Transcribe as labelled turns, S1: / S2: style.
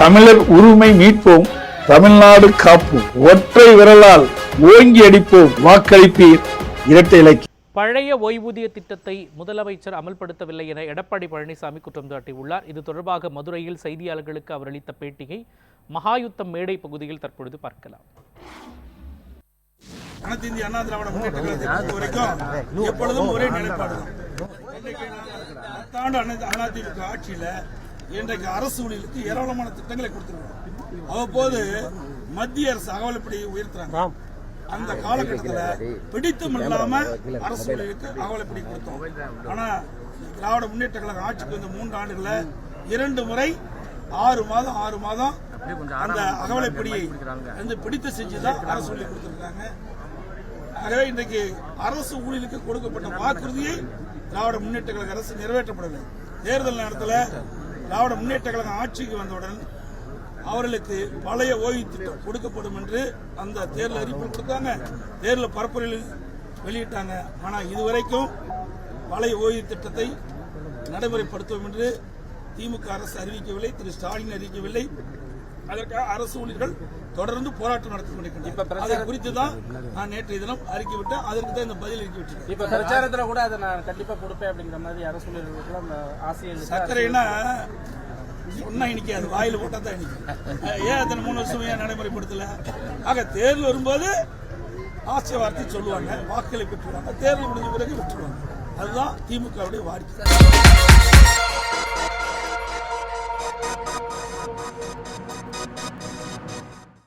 S1: தமிழர் உரிமை மீட்போம் தமிழ்நாடு காப்போம். ஒற்றை விரலால் ஓங்கி அடிப்போம். வாக்களிப்பீர். இரட்டை இலக்கியம்
S2: பழைய ஓய்வூதிய திட்டத்தை முதலமைச்சர் அமல்படுத்தவில்லை என எடப்பாடி பழனிசாமி குற்றம் சாட்டியுள்ளார். இது தொடர்பாக மதுரையில் செய்தியாளர்களுக்கு அவர் அளித்த பேட்டியை மகாயுத்தம் மேடை பகுதியில் தற்பொழுது பார்க்கலாம்.
S3: அனைத்து இந்திய அண்ணா திராவிட முன்னேற்ற கழகத்தை பொறுத்த வரைக்கும் எப்பொழுதும் ஒரே நிலைப்பாடு தான். அண்ணா ஆட்சியில இன்றைக்கு அரசு ஊழியர்களுக்கு ஏராளமான திட்டங்களை கொடுத்துருக்கோம் அவ்வப்போது மத்திய அரசு அகவலைப்படியை உயர்த்துறாங்க. அந்த காலகட்டத்தில் பிடித்தம் இல்லாம அரசு ஊழியர்களுக்கு அகவலைப்படி கொடுத்தோம். ஆனா திராவிட முன்னேற்ற கழகம் ஆட்சிக்கு வந்த மூன்று ஆண்டுகள்ல இரண்டு முறை ஆறு மாதம் ஆறு மாதம் அந்த அகவலைப்படியை வந்து பிடித்து செஞ்சுதான் அரசு ஊழியர் கொடுத்திருக்காங்க. ஆகவே இன்றைக்கு அரசு ஊழியருக்கு கொடுக்கப்பட்ட வாக்குறுதியை திராவிட முன்னேற்ற கழக அரசு நிறைவேற்றப்படவில்லை தேர்தல் நேரத்தில் திராவிட முன்னேற்ற கழகம் ஆட்சிக்கு வந்தவுடன் அவர்களுக்கு பழைய ஓய்வு திட்டம் கொடுக்கப்படும் என்று அந்த தேர்தல் அறிவிப்பு கொடுத்தாங்க. தேர்தல் பரப்புரையில் வெளியிட்டாங்க. ஆனால் இதுவரைக்கும் பழைய ஓய்வு திட்டத்தை நடைமுறைப்படுத்துவோம் என்று திமுக அரசு அறிவிக்கவில்லை திரு ஸ்டாலின் அறிவிக்கவில்லை. அதற்காக அரசு ஊழியர்கள் தொடர்ந்து போராட்டம் நடத்தி கொண்டிருக்கின்றனர். அதை குறித்து தான் நான் நேற்றைய தினம் அறிக்கை விட்டேன் அதற்கு தான் இந்த பதில் அறிக்கை விட்டிருக்கேன்
S4: இப்ப பிரச்சாரத்துல கூட அதை நான் கண்டிப்பா கொடுப்பேன் அப்படிங்கிற மாதிரி அரசு ஊழியர்களுக்கு இருக்கு.
S3: சர்க்கரைனா சொன்னா இனிக்காது. வாயில போட்டா தான் இனிக்கும். ஏன் அத்தனை மூணு வருஷம் ஏன் நடைமுறைப்படுத்தல? ஆக தேர்தல் வரும்போது ஆசை வார்த்தை சொல்லுவாங்க வாக்குகளை பெற்றுருவாங்க தேர்தல் முடிஞ்ச பிறகு விட்டுருவாங்க. அதுதான் திமுகவுடைய வாடிக்கை